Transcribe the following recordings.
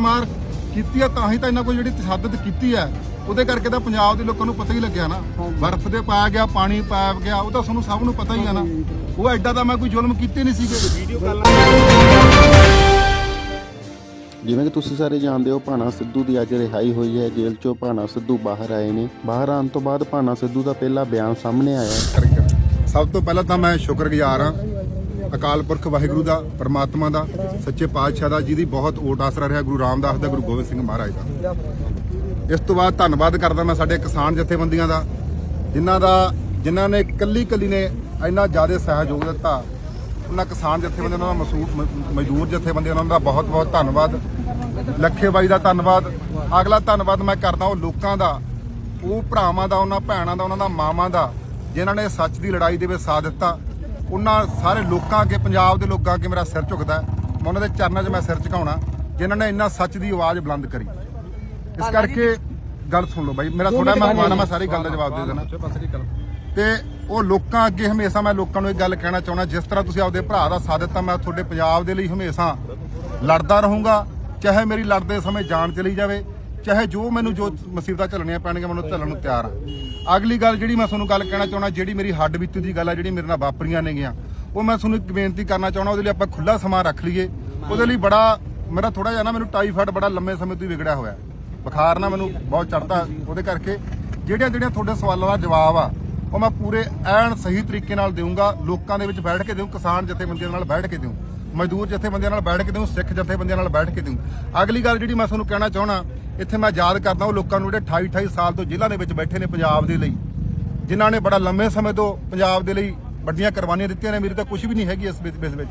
ਮਾਰ ਕੀਤੀ ਆ ਤਾਂ ਹੀ ਤਾਂ ਇਹਨਾਂ ਕੋਲ ਜਿਹੜੀ ਤਸ਼ੱਦਦ ਕੀਤੀ ਹੈ ਉਹਦੇ ਕਰਕੇ ਤਾਂ ਪੰਜਾਬ ਦੇ ਲੋਕਾਂ ਨੂੰ ਪਤਾ ਹੀ ਲੱਗਿਆ ਨਾ। ਬਰਫ਼ ਦੇ ਪਾਇਆ ਗਿਆ ਪਾਣੀ ਪਾਇਆ ਗਿਆ ਉਹ ਤਾਂ ਤੁਹਾਨੂੰ ਸਭ ਨੂੰ ਪਤਾ ਹੀ ਆ ਨਾ। ਉਹ ਐਡਾ ਤਾਂ ਮੈਂ ਕੋਈ ਜ਼ੁਲਮ ਕੀਤੇ ਨਹੀਂ ਸੀਗੇ। ਜਿਵੇਂ ਕਿ ਤੁਸੀਂ ਸਾਰੇ ਜਾਣਦੇ ਹੋ ਭਾਨਾ ਸਿੱਧੂ ਦੀ ਅੱਜ ਰਿਹਾਈ ਹੋਈ ਹੈ ਜੇਲ੍ਹ ਚੋਂ। ਭਾਨਾ ਸਿੱਧੂ ਬਾਹਰ ਆਏ ਨੇ। ਬਾਹਰ ਆਉਣ ਤੋਂ ਬਾਅਦ ਭਾਨਾ ਸਿੱਧੂ ਦਾ ਪਹਿਲਾ ਬਿਆਨ ਸਾਹਮਣੇ ਆਇਆ ਸਭ ਤੋਂ ਪਹਿਲਾਂ ਤਾਂ ਮੈਂ ਸ਼ੁਕਰਗੁਜ਼ਾਰ ਹਾਂ ਅਕਾਲ ਪੁਰਖ ਵਾਹਿਗੁਰੂ ਦਾ, ਪਰਮਾਤਮਾ ਦਾ, ਸੱਚੇ ਪਾਤਸ਼ਾਹ ਦਾ, ਜਿਹਦੀ ਬਹੁਤ ਓਟ ਆਸਰਾ ਰਿਹਾ ਗੁਰੂ ਰਾਮਦਾਸ ਦਾ, ਗੁਰੂ ਗੋਬਿੰਦ ਸਿੰਘ ਮਹਾਰਾਜ ਦਾ। ਇਸ ਤੋਂ ਬਾਅਦ ਧੰਨਵਾਦ ਕਰਦਾ ਮੈਂ ਸਾਡੇ ਕਿਸਾਨ ਜਥੇਬੰਦੀਆਂ ਦਾ, ਜਿਨ੍ਹਾਂ ਦਾ, ਜਿਨ੍ਹਾਂ ਨੇ ਕੱਲੀ ਕੱਲੀ ਨੇ ਇੰਨਾ ਜ਼ਿਆਦਾ ਸਹਿਯੋਗ ਦਿੱਤਾ। ਉਹਨਾਂ ਕਿਸਾਨ ਜਥੇਬੰਦੀਆਂ ਦਾ, ਮਸੂਰ ਮਜ਼ਦੂਰ ਜਥੇਬੰਦੀਆਂ ਉਹਨਾਂ ਦਾ ਬਹੁਤ ਬਹੁਤ ਧੰਨਵਾਦ। ਲੱਖੇ ਬਾਈ ਦਾ ਧੰਨਵਾਦ। ਅਗਲਾ ਧੰਨਵਾਦ ਮੈਂ ਕਰਦਾ ਉਹ ਲੋਕਾਂ ਦਾ, ਉਹ ਭਰਾਵਾਂ ਦਾ, ਉਹਨਾਂ ਭੈਣਾਂ ਦਾ, ਉਹਨਾਂ ਦਾ ਮਾਵਾਂ ਦਾ, ਜਿਨ੍ਹਾਂ ਨੇ ਸੱਚ ਦੀ ਲੜਾਈ ਦੇ ਵਿੱਚ ਸਾਥ ਦਿੱਤਾ। ਉਹਨਾਂ ਸਾਰੇ ਲੋਕਾਂ ਅੱਗੇ ਪੰਜਾਬ ਦੇ ਲੋਕਾਂ ਅੱਗੇ ਮੇਰਾ ਸਿਰ ਝੁਕਦਾ। ਮੈਂ ਉਹਨਾਂ ਦੇ ਚਰਨਾਂ 'ਚ ਮੈਂ ਸਿਰ ਝੁਕਾਉਣਾ ਜਿਨ੍ਹਾਂ ਨੇ ਇੰਨਾ ਸੱਚ ਦੀ ਆਵਾਜ਼ ਬੁਲੰਦ ਕਰੀ। ਇਸ ਕਰਕੇ ਗੱਲ ਸੁਣ ਲਓ ਬਾਈ ਮੇਰਾ ਥੋੜਾ ਮਹਿਮਾਨ ਮੈਂ ਸਾਰੀ ਗੱਲ ਦਾ ਜਵਾਬ ਦੇ ਦੇਣਾ। ਤੇ ਉਹ ਲੋਕਾਂ ਅੱਗੇ ਹਮੇਸ਼ਾ ਮੈਂ ਲੋਕਾਂ ਨੂੰ ਇਹ ਗੱਲ ਕਹਿਣਾ ਚਾਹੁੰਦਾ ਜਿਸ ਤਰ੍ਹਾਂ ਤੁਸੀਂ ਆਪਦੇ ਭਰਾ ਦਾ ਸਾਥ ਦਿੱਤਾ ਮੈਂ ਤੁਹਾਡੇ ਪੰਜਾਬ ਦੇ ਲਈ ਹਮੇਸ਼ਾ ਲੜਦਾ ਰਹੂੰਗਾ ਚਾਹੇ ਮੇਰੀ ਲੜਦੇ ਸਮੇਂ ਜਾਨ ਚਲੀ ਜਾਵੇ। ਚਾਹੇ ਜੋ ਮੈਨੂੰ ਜੋ ਮੁਸੀਬਤਾਂ ਝੱਲਣੀਆਂ ਪੈਣਗੀਆਂ ਮੈਨੂੰ ਝੱਲਣ ਨੂੰ ਤਿਆਰ ਆ ਅਗਲੀ ਗੱਲ ਜਿਹੜੀ ਮੈਂ ਤੁਹਾਨੂੰ ਗੱਲ ਕਹਿਣਾ ਚਾਹੁੰਦਾ, ਜਿਹੜੀ ਮੇਰੀ ਹੱਡ ਬੀਤੀ ਦੀ ਗੱਲ ਆ, ਜਿਹੜੀ ਮੇਰੇ ਨਾਲ ਵਾਪਰੀਆਂ ਨੇਗੀਆਂ, ਉਹ ਮੈਂ ਤੁਹਾਨੂੰ ਇੱਕ ਬੇਨਤੀ ਕਰਨਾ ਚਾਹੁੰਦਾ, ਉਹਦੇ ਲਈ ਆਪਾਂ ਖੁੱਲਾ ਸਮਾਂ ਰੱਖ ਲਈਏ। ਉਹਦੇ ਲਈ ਬੜਾ, ਮੇਰਾ ਥੋੜਾ ਜਿਹਾ ਨਾ ਮੈਨੂੰ ਟਾਈਫਾਇਡ ਬੜਾ ਲੰਮੇ ਸਮੇਂ ਤੋਂ ਹੀ ਵਿਗੜਿਆ ਹੋਇਆ। ਬੁਖਾਰ ਨਾ ਮੈਨੂੰ ਬਹੁਤ ਚੜਦਾ ਉਹਦੇ ਕਰਕੇ। ਜਿਹੜੀਆਂ ਜਿਹੜੀਆਂ ਤੁਹਾਡੇ ਸਵਾਲਾਂ ਦਾ ਜਵਾਬ ਆ, ਉਹ ਮੈਂ ਪੂਰੇ ਐਨ ਸਹੀ ਤਰੀਕੇ ਨਾਲ ਦੇਵਾਂਗਾ ਲੋਕਾਂ ਦੇ ਵਿੱਚ ਬੈਠ ਕੇ ਦੇਵਾਂ ਕਿਸਾਨ ਜਥੇਬੰਦੀਆਂ ਨਾਲ ਬੈਠ ਕੇ ਦੇਵਾਂ ਮਜ਼ਦੂਰ ਜਥੇਬੰਦੀਆਂ ਨਾਲ ਬੈਠ ਕੇ ਦਿਉ ਸਿੱਖ ਜਥੇਬੰਦੀਆਂ ਨਾਲ ਬੈਠ ਕੇ ਦੇਵਾਂ ਅਗਲੀ ਗੱਲ ਜਿਹੜੀ ਮੈਂ ਤੁਹਾਨੂੰ ਕਹਿਣਾ ਚਾਹਣਾ ਇੱਥੇ ਮੈਂ ਯਾਦ ਕਰਦਾ ਉਹ ਲੋਕਾਂ ਨੂੰ ਜਿਹੜੇ 28 28 ਸਾਲ ਤੋਂ ਜ਼ਿਲ੍ਹਾ ਦੇ ਵਿੱਚ ਬੈਠੇ ਨੇ ਪੰਜਾਬ ਦੇ ਲਈ, ਜਿਨ੍ਹਾਂ ਨੇ ਬੜਾ ਲੰਮੇ ਸਮੇਂ ਤੋਂ ਪੰਜਾਬ ਦੇ ਲਈ ਵੱਡੀਆਂ ਕੁਰਬਾਨੀਆਂ ਦਿੱਤੀਆਂ ਨੇ। ਮੇਰੀ ਤਾਂ ਕੁਝ ਵੀ ਨਹੀਂ ਹੈਗੀ ਇਸ ਵਿੱਚ।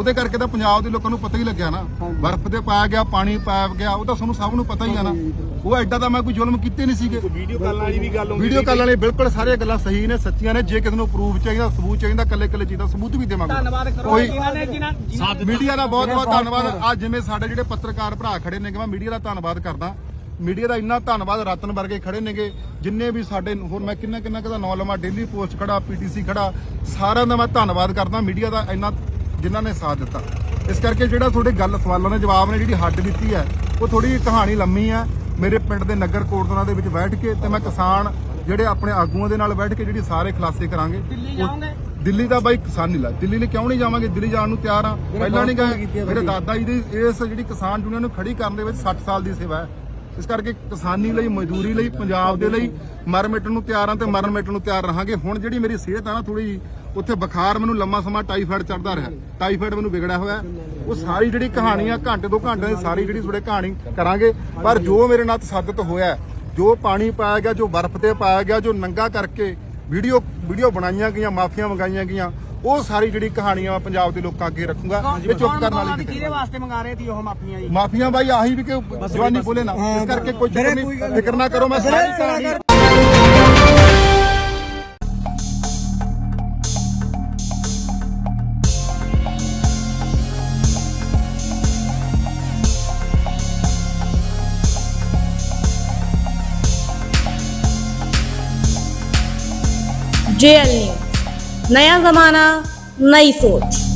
ਉਹਦੇ ਕਰਕੇ ਤਾਂ ਪੰਜਾਬ ਦੇ ਲੋਕਾਂ ਨੂੰ ਪਤਾ ਹੀ ਲੱਗਿਆ ਨਾ। ਬਰਫ਼ ਦੇ ਪਾਇਆ ਗਿਆ ਪਾਣੀ ਪਾਇਆ ਗਿਆ ਉਹ ਤਾਂ ਤੁਹਾਨੂੰ ਸਭ ਨੂੰ ਪਤਾ ਹੀ ਆ ਨਾ। ਉਹ ਐਡਾ ਤਾਂ ਮੈਂ ਕੋਈ ਜ਼ੁਲਮ ਕੀਤੇ ਨਹੀਂ ਸੀਗੇ। ਵੀਡੀਓ ਕਾਲ ਵਾਲੀ ਵੀ ਗੱਲ ਹੁੰਦੀ ਵੀਡੀਓ ਕਾਲ ਵਾਲੇ ਬਿਲਕੁਲ ਸਾਰੀਆਂ ਗੱਲਾਂ ਸਹੀ ਨੇ ਸੱਚੀਆਂ ਨੇ। ਜੇ ਕਿਸੇ ਨੂੰ ਪ੍ਰੂਫ ਚਾਹੀਦਾ ਸਬੂਤ ਚਾਹੀਦਾ ਕੱਲੇ ਕੱਲੇ ਚੀਜ਼ ਦਾ ਸਬੂਤ ਵੀ ਦੇਵਾਂਗੇ। ਧੰਨਵਾਦ ਕਰੋ ਕੋਈ ਜਿਨ੍ਹਾਂ ਨੇ ਜਿਨ੍ਹਾਂ ਜਿਨ੍ਹਾਂ- ਮੀਡੀਆ ਦਾ ਬਹੁਤ ਬਹੁਤ ਧੰਨਵਾਦ। ਅੱਜ ਜਿਵੇਂ ਸਾਡੇ ਜਿਹੜੇ ਪੱਤਰਕਾਰ ਭਰਾ ਖੜੇ ਨੇ ਮੈਂ ਮੀਡੀਆ ਦਾ ਧੰਨਵਾਦ ਕਰਦਾ। ਮੀਡੀਆ ਦਾ ਇੰਨਾ ਧੰਨਵਾਦ ਰਤਨ ਵਰਗੇ ਖੜੇ ਨੇਗੇ ਜਿੰਨੇ ਵੀ ਸਾਡੇ ਹੋਰ ਮੈਂ ਕਿੰਨਾ ਕਿੰਨਾ ਕਦਾ ਨੌ ਲਵਾਂ ਡੇਲੀ ਪੋਸਟ ਖੜਾ ਪੀਟੀਸੀ ਖੜਾ ਸਾਰਿਆਂ ਦਾ ਮੈਂ ਧੰਨਵਾਦ ਕਰਦਾ। ਮੀਡੀਆ ਦਾ ਇੰਨਾ ਜਿਨ੍ਹਾਂ ਨੇ ਸਾਥ ਦਿੱਤਾ। ਇਸ ਕਰਕੇ ਜਿਹੜਾ ਤੁਹਾਡੇ ਗੱਲ ਸਵਾਲਾਂ ਦੇ ਜਵਾਬ ਨੇ ਜਿਹੜੀ ਹੱਡ ਦਿੱਤੀ ਹੈ ਉਹ ਥੋੜੀ ਕਹਾਣੀ ਲੰਮੀ ਹੈ। ਮੇਰੇ ਪਿੰਡ ਦੇ ਨਗਰ ਕੋਟਦਨਾ ਦੇ ਵਿੱਚ ਬੈਠ ਕੇ ਤੇ ਮੈਂ ਕਿਸਾਨ ਜਿਹੜੇ ਆਪਣੇ ਆਗੂਆਂ ਦੇ ਨਾਲ ਬੈਠ ਕੇ ਜਿਹੜੀ ਸਾਰੇ ਖੁਲਾਸੇ ਕਰਾਂਗੇ। ਦਿੱਲੀ ਜਾਓਗੇ? ਦਿੱਲੀ ਦਾ ਬਾਈ ਕਿਸਾਨ ਨਹੀਂ ਲਾ ਦਿੱਲੀ ਲਈ ਕਿਉਂ ਨਹੀਂ ਜਾਵਾਂਗੇ? ਦਿੱਲੀ ਜਾਣ ਨੂੰ ਤਿਆਰ ਆ। ਪਹਿਲਾਂ ਨਹੀਂ ਗਏ। ਮੇਰੇ ਦਾਦਾ ਜੀ ਦੀ ਇਸ ਜਿਹੜੀ ਕਿਸਾਨ ਯੂਨੀਅਨ ਨੂੰ ਖੜੀ ਕਰਨ ਦੇ ਵਿੱਚ 60 ਸਾਲ ਦੀ ਸੇਵਾ ਹੈ। ਇਸ ਕਰਕੇ ਕਿਸਾਨੀ ਲਈ ਮਜ਼ਦੂਰੀ ਲਈ ਪੰਜਾਬ ਦੇ ਲਈ ਮਰ ਮਿਟਣ ਨੂੰ ਤਿਆਰ ਆ ਤੇ ਮਰਨ ਮਿਟਣ ਨੂੰ ਤਿਆਰ ਰਹਾਂਗੇ। ਹੁਣ ਜਿਹੜੀ ਮੇਰੀ ਸਿਹਤ ਆ ਨਾ ਥੋੜੀ ਉੱਥੇ ਬੁਖਾਰ ਮੈਨੂੰ ਲੰਮਾ ਸਮਾਂ ਟਾਈਫਾਇਡ ਚੜਦਾ ਰਿਹਾ। ਟਾਈਫਾਇਡ ਮੈਨੂੰ ਵਿਗੜਿਆ ਹੋਇਆ। ਉਹ ਸਾਰੀ ਜਿਹੜੀ ਕਹਾਣੀ ਆ ਘੰਟੇ ਦੋ ਘੰਟੇ ਦੀ ਸਾਰੀ ਜਿਹੜੀ ਤੁਹਾਡੇ ਕਹਾਣੀ ਕਰਾਂਗੇ। ਪਰ ਜੋ ਮੇਰੇ ਨਾਲ ਤਸੱਦਦ ਹੋਇਆ ਜੋ ਪਾਣੀ ਪਾਇਆ ਗਿਆ ਜੋ ਬਰਫ਼ ਤੇ ਪਾਇਆ ਗਿਆ ਜੋ ਨੰਗਾ ਕਰਕੇ ਵੀਡੀਓ ਵੀਡੀਓ ਬਣਾਈਆਂ ਗਈਆਂ ਮਾਫੀਆਂ ਮੰਗਾਈਆਂ ਗਈਆਂ ਉਹ ਸਾਰੀ ਜਿਹੜੀ ਕਹਾਣੀਆਂ ਮੈਂ ਪੰਜਾਬ ਦੇ ਲੋਕਾਂ ਅੱਗੇ ਰੱਖੂੰਗਾ। ਇਹ ਚੁੱਪ ਕਰਨ ਵਾਲੀ ਕਿਹਦੇ ਵਾਸਤੇ ਮੰਗਾ ਰਹੇ ਸੀ ਉਹ ਮਾਫੀਆਂ ਜੀ? ਮਾਫੀਆਂ ਬਾਈ ਆਹੀ ਵੀ ਕਿ ਜਵਾਨੀ ਬੋਲੇ ਨਾ। ਇਸ ਕਰਕੇ ਕੋਈ ਫਿਕਰ ਨਾ ਕਰੋ ਮੈਂ ਸਾਰੀ ਕਹਾਣੀ जेएल न्यूज नया जमाना नई सोच